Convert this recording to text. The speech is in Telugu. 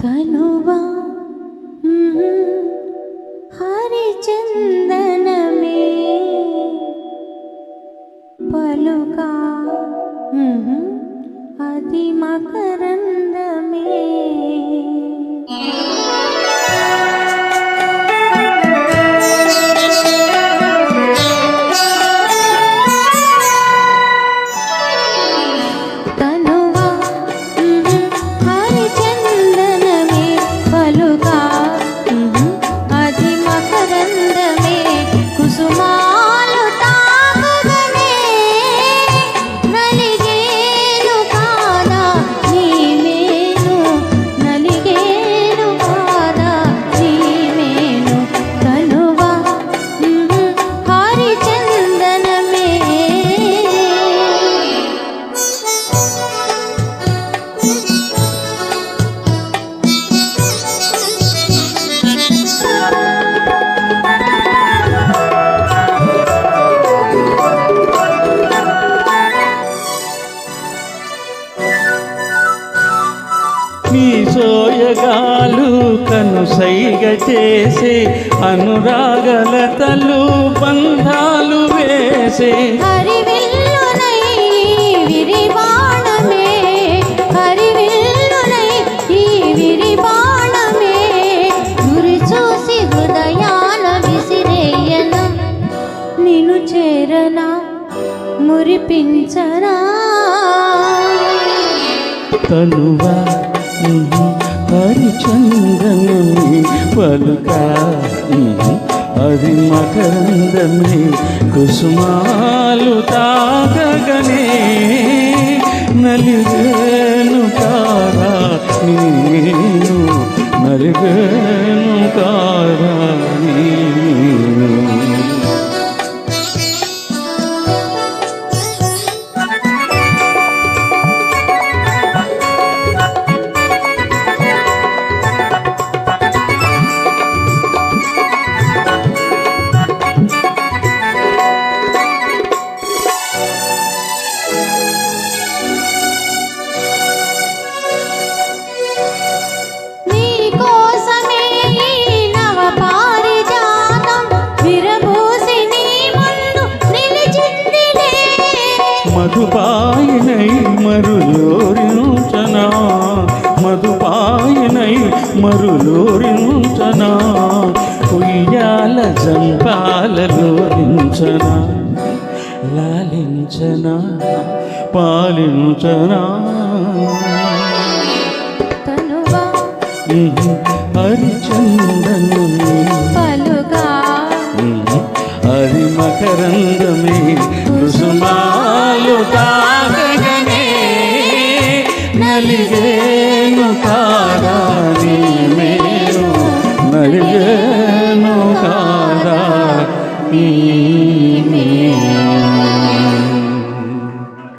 धनु हरिचन्दनमे पलुकादिमकरन्द मे సోయగాలు కను సైగ చేసే అనురాగలతలు బంధాలు వేసే. చేరనా మురిపించనా. తనువా హరిచందనమి పలుక. అది మకరందమే కుసుమాలు తాగగనే. నలిగేను కారా నేను నలిగేను కారా మధుపాయనై మరులోరించనా? మధుపాయనై మరులోరించనా? ఉయ్యాల జంపాలలోరించనా లాలించనా? పాలించనా? తనువా హరిచందనమే. పలుగా హరి మకరందమే కుసుమాలు తాగగనే నలిగేను కాదా నీ మేను నలిగేను కాదా నీ